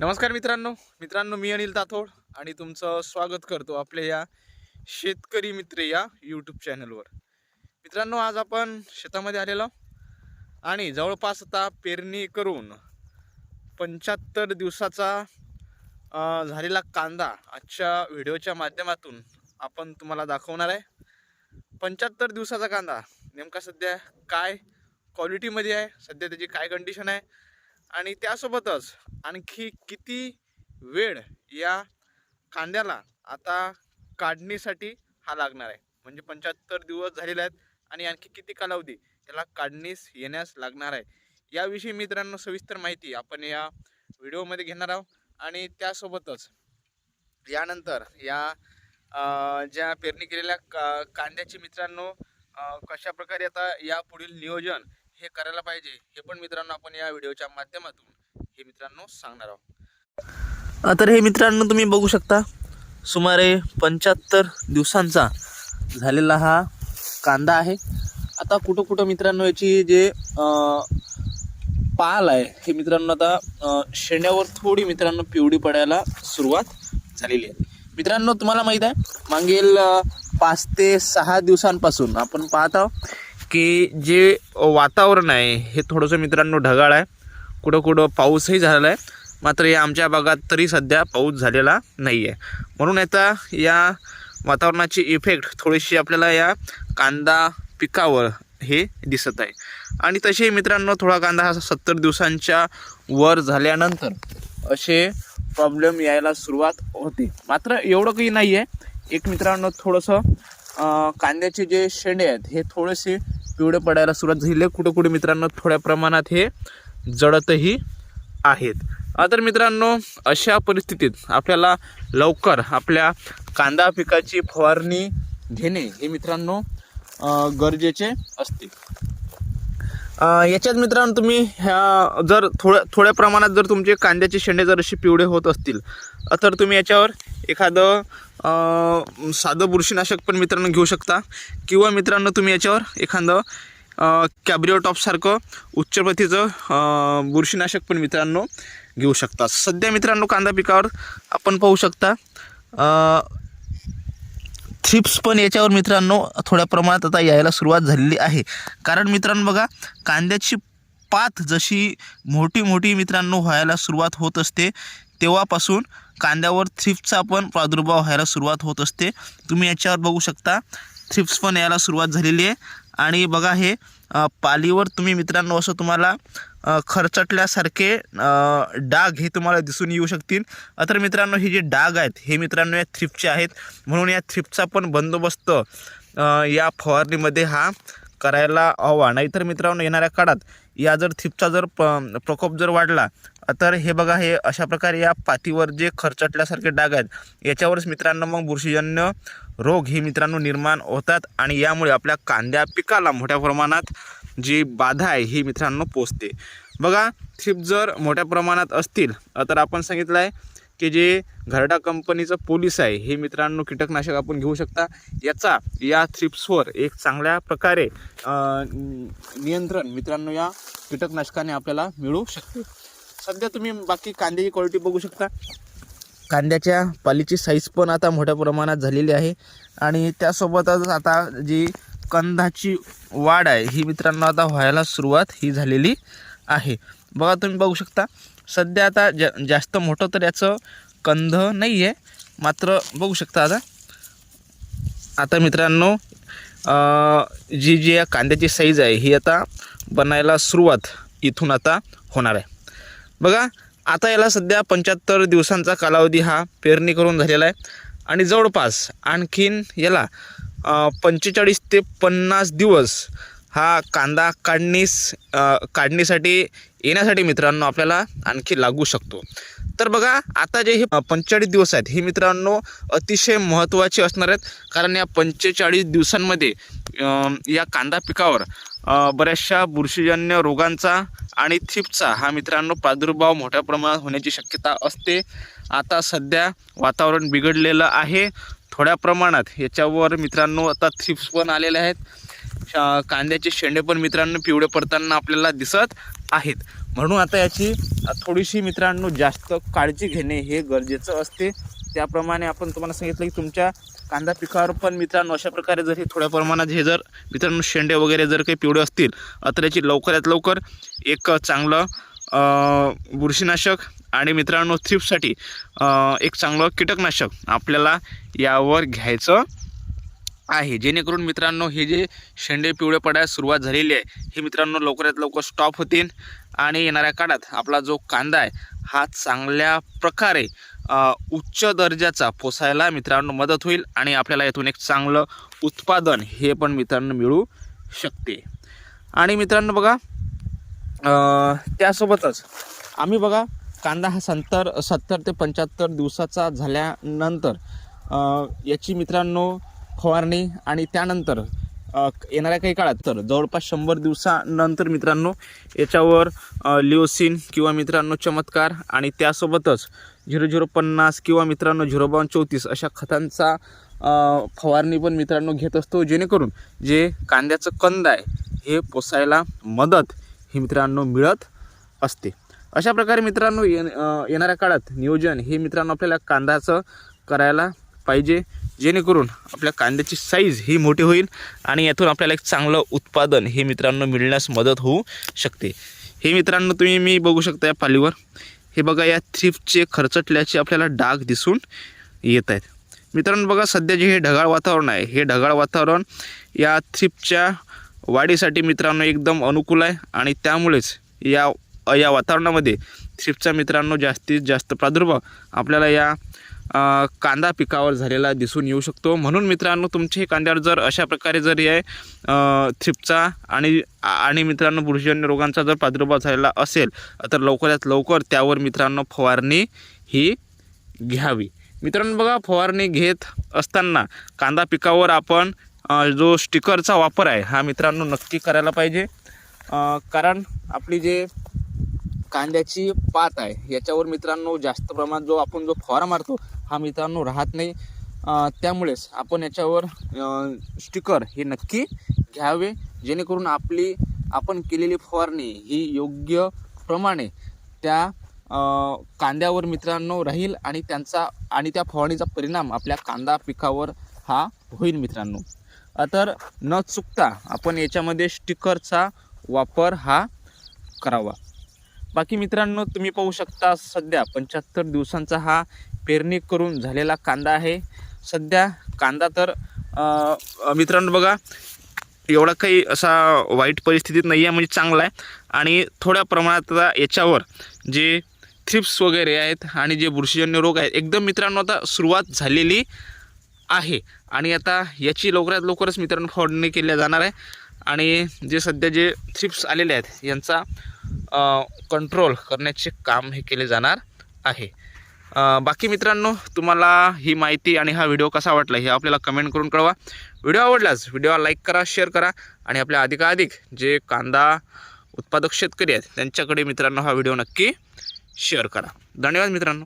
नमस्कार मित्रांनो. मित्रांनो मी अनिल ताथोड आणि तुमचं स्वागत करतो आपल्या या शेतकरी मित्र या यूट्यूब चॅनलवर मित्रांनो आज आपण शेतामध्ये आलेलो आणि जवळपास आता पेरणी करून पंच्याहत्तर दिवसाचा झालेला कांदा आजच्या व्हिडिओच्या माध्यमातून आपण तुम्हाला दाखवणार आहे. पंच्याहत्तर दिवसाचा कांदा नेमका सध्या काय क्वालिटीमध्ये आहे? सध्या त्याची काय कंडिशन आहे? आणि त्यासोबतच आणखी किती वेळ या कांद्याला आता काढणीसाठी हा लागणार आहे? म्हणजे पंच्याहत्तर दिवस झालेले आहेत आणि आणखी किती कालावधी याला काढणीस येण्यास लागणार आहे? याविषयी मित्रांनो सविस्तर माहिती आपण या व्हिडिओमध्ये घेणार आहोत. आणि त्यासोबतच यानंतर या ज्या पेरणी केलेल्या का कांद्याची मित्रांनो कशाप्रकारे कशा प्रकारे आता या पुढील नियोजन हे करायला पाहिजे हे पण मित्रांनो आपण या व्हिडिओच्या माध्यमातून हे मित्रांनो सांगणार आहोत. तर हे मित्रांनो तुम्ही बघू शकता सुमारे पंच्याहत्तर दिवसांचा झालेला हा कांदा आहे. आता कुठं कुठं मित्रांनो याची जे पाल आहे हे मित्रांनो आता शेंड्यावर थोडी मित्रांनो पिवळी पडायला सुरुवात झालेली आहे. मित्रांनो तुम्हाला माहीत आहे मागील पाच ते सहा दिवसांपासून आपण पाहत आहोत की जे वातावरण आहे हे थोडंसं मित्रांनो ढगाळ आहे. कुठं कुठं पाऊसही झालेला आहे. मात्र या आमच्या भागात तरी सध्या पाऊस झालेला नाही आहे म्हणून आता या वातावरणाची इफेक्ट थोडीशी आपल्याला या कांदा पिकावर हे दिसत आहे. आणि तसे मित्रांनो थोडा कांदा हा सत्तर दिवसांच्या वर झाल्यानंतर असे प्रॉब्लेम यायला सुरुवात होते. मात्र एवढं काही नाही आहे एक मित्रांनो थोडंसं कांद्याचे जे शेंडे आहेत हे थोडेसे पिवळे पडायला सुरुवात झाली. आहे कुठं कुठे मित्रांनो थोड्या प्रमाणात हे जळतही आहेत. तर मित्रांनो अशा परिस्थितीत आपल्याला लवकर आपल्या कांदा पिकाची फवारणी घेणे हे मित्रांनो गरजेचे असते. याच्यात मित्रांनो तुम्ही ह्या जर थोड्या थोड्या प्रमाणात जर तुमचे कांद्याचे शेंडे जर असे पिवळे होत असतील तर तुम्ही याच्यावर एखादं साधं बुरशीनाशक पण मित्रांनो घेऊ शकता. किंवा मित्रांनो तुम्ही याच्यावर एखादं कॅब्रिओ टॉपसारखं उच्च प्रतीचं बुरशीनाशक पण मित्रांनो घेऊ शकता. सध्या मित्रांनो कांदा पिकावर आपण पाहू शकता थ्रिप्स पण याच्यावर मित्रांनो थोड्या प्रमाणात आता यायला सुरुवात झालेली आहे. कारण मित्रांनो बघा कांद्याची पात जशी मोठी मोठी मित्रांनो व्हायला सुरुवात होत असते तेव्हापासून कांद्यावर थ्रिप्सचा पण प्रादुर्भाव व्हायला सुरुवात होत असते. तुम्ही याच्यावर बघू शकता. थ्रिप्स पण यायला सुरुवात झालेली आहे. आणि बघा हे पालीवर तुम्ही मित्रांनो असं तुम्हाला खरचटल्यासारखे डाग हे तुम्हाला दिसून येऊ शकतील. तर मित्रांनो हे जे डाग आहेत हे मित्रांनो या थ्रिपचे आहेत. म्हणून या थ्रिपचा पण बंदोबस्त या फवारणीमध्ये हा करायला हवा. नाहीतर मित्रांनो येणाऱ्या काळात या जर थिपचा जर प प्रकोप जर वाढला तर हे बघा हे अशा प्रकारे या पातीवर जे खरचटल्यासारखे डाग आहेत याच्यावरच मित्रांनो मग बुरशीजन्य रोग हे मित्रांनो निर्माण होतात आणि यामुळे आपल्या कांद्या पिकाला मोठ्या प्रमाणात जी बाधा आहे ही मित्रांनो पोचते. बघा थिप जर मोठ्या प्रमाणात असतील तर आपण सांगितलं आहे की जे घरडा कंपनीचं पोलीस आहे हे मित्रांनो कीटकनाशक आपण घेऊ शकता. याचा या थ्रिप्सवर एक चांगल्या प्रकारे नियंत्रण मित्रांनो या कीटकनाशकाने आपल्याला मिळू शकते. सध्या तुम्ही बाकी कांद्याची क्वालिटी बघू शकता. कांद्याच्या पालीची साईज पण आता मोठ्या प्रमाणात झालेली आहे. आणि त्यासोबतच आता जी कंदाची वाढ आहे ही मित्रांनो आता व्हायला सुरुवात ही झालेली आहे. बघा तुम्ही बघू शकता. सध्या आता जा जास्त मोठं तर याचं कंध नाही आहे मात्र बघू शकता आता. आता मित्रांनो जी जी या कांद्याची साईज आहे ही आता बनायला सुरुवात इथून आता होणार आहे. बघा आता याला सध्या पंच्याहत्तर दिवसांचा कालावधी हा पेरणी करून झालेला आहे. आणि जवळपास आणखीन याला पंचेचाळीस ते पन्नास दिवस हा कांदा काढणीस काढणीसाठी येण्यासाठी मित्रांनो आपल्याला आणखी लागू शकतो. तर बघा आता जे हे पंचेचाळीस दिवस आहेत हे मित्रांनो अतिशय महत्त्वाचे असणार आहेत. कारण या पंचेचाळीस दिवसांमध्ये या कांदा पिकावर बऱ्याचशा बुरशीजन्य रोगांचा आणि थिपचा हा मित्रांनो प्रादुर्भाव मोठ्या प्रमाणात होण्याची शक्यता असते. आता सध्या वातावरण बिघडलेलं आहे. थोड्या प्रमाणात याच्यावर मित्रांनो आता थिप्स पण आलेले आहेत. कांद्याचे शेंडे पण मित्रांनो पिवळे पडताना आपल्याला दिसत आहेत. म्हणून आता याची थोडीशी मित्रांनो जास्त काळजी घेणे हे गरजेचं असते. त्याप्रमाणे आपण तुम्हाला सांगितलं की तुमच्या कांदा पिकावर पण मित्रांनो अशा प्रकारे जर हे थोड्या प्रमाणात हे जर मित्रांनो शेंडे वगैरे जर काही पिवळे असतील तर याची लवकरात लवकर एक चांगलं बुरशीनाशक आणि मित्रांनो थ्रिपसाठी एक चांगलं कीटकनाशक आपल्याला यावर घ्यायचं आहे. जेणेकरून मित्रांनो हे जे शेंडे पिवळे पडायला सुरुवात झालेली आहे हे मित्रांनो लवकरात लवकर स्टॉप होतील आणि येणाऱ्या काळात आपला जो कांदा आहे हा चांगल्या प्रकारे उच्च दर्जाचा पोसायला मित्रांनो मदत होईल आणि आपल्याला यातून एक चांगलं उत्पादन हे पण मित्रांनो मिळू शकते. आणि मित्रांनो बघा त्यासोबतच आम्ही बघा कांदा हा सत्तर सत्तर ते पंच्याहत्तर दिवसाचा झाल्यानंतर याची मित्रांनो फवारणी आणि त्यानंतर येणाऱ्या काही काळात तर जवळपास शंभर दिवसानंतर मित्रांनो याच्यावर लिओसिन किंवा मित्रांनो चमत्कार आणि त्यासोबतच झिरो झिरो पन्नास किंवा मित्रांनो झिरो बावन्न चौतीस अशा खतांचा फवारणी पण मित्रांनो घेत असतो जेणेकरून जे कांद्याचं कंद आहे हे पोसायला मदत ही मित्रांनो मिळत असते. अशा प्रकारे मित्रांनो ये येणाऱ्या काळात नियोजन हे मित्रांनो आपल्याला कांद्याचं करायला पाहिजे. जेणेकरून आपल्या कांद्याची साईज ही मोठी होईल आणि यातून आपल्याला एक चांगलं उत्पादन हे मित्रांनो मिळण्यास मदत होऊ शकते. हे मित्रांनो तुम्ही मी बघू शकता या पालीवर. हे बघा या थ्रिपचे खरचटल्याचे आपल्याला डाग दिसून येत आहेत. मित्रांनो बघा सध्या जे हे ढगाळ वातावरण आहे हे ढगाळ वातावरण या थ्रिपच्या वाढीसाठी मित्रांनो एकदम अनुकूल आहे आणि त्यामुळेच या या वातावरणामध्ये थ्रिपचा मित्रांनो जास्तीत जास्त प्रादुर्भाव आपल्याला या कांदा पिकावर झालेला दिसून येऊ शकतो. म्हणून मित्रांनो तुमचे कांद्यावर जर अशा प्रकारे जर हे थ्रिपचा आणि आणि मित्रांनो बुरशीजन्य रोगांचा जर प्रादुर्भाव झालेला असेल तर लवकरात लवकर त्यावर मित्रांनो फवारणी ही घ्यावी. मित्रांनो बघा फवारणी घेत असताना कांदा पिकावर आपण जो स्टिकरचा वापर आहे हा मित्रांनो नक्की करायला पाहिजे. कारण आपली जे कांद्याची पात आहे याच्यावर मित्रांनो जास्त प्रमाणात जो आपण जो फवारा मारतो हा मित्रांनो राहत नाही. त्यामुळेच आपण याच्यावर स्टिकर हे नक्की घ्यावे. जेणेकरून आपली आपण केलेली फवारणी ही योग्य प्रमाणे त्या कांद्यावर मित्रांनो राहील आणि त्यांचा आणि त्या फवारणीचा परिणाम आपल्या कांदा पिकावर हा होईल मित्रांनो. तर न चुकता आपण याच्यामध्ये स्टिकरचा वापर हा करावा. बाकी मित्रांनो तुम्ही पाहू शकता सध्या पंच्याहत्तर दिवसांचा हा पेरणी करून झालेला कांदा आहे. सध्या कांदा तर मित्रांनो बघा एवढा काही असा वाईट परिस्थितीत नाही आहे म्हणजे चांगला आहे. आणि थोड्या प्रमाणात आता याच्यावर जे थ्रिप्स वगैरे आहेत आणि जे बुरशीजन्य रोग आहेत एकदम मित्रांनो आता सुरुवात झालेली आहे. आणि आता याची लवकरात लवकरच मित्रांनो फवारणी केल्या जाणार आहे. आणि जे सध्या जे थ्रिप्स आलेले आहेत यांचा कंट्रोल करण्याचे काम हे केले जाणार आहे. बाकी मित्रांनो तुम्हाला ही माहिती आणि हा व्हिडिओ कसा वाटला हे आपल्याला कमेंट करून कळवा. व्हिडिओ आवडलाच व्हिडिओला लाईक करा शेअर करा आणि आपल्या अधिकाधिक जे कांदा उत्पादक शेतकरी आहेत त्यांच्याकडे मित्रांनो हा व्हिडिओ नक्की शेअर करा. धन्यवाद मित्रांनो.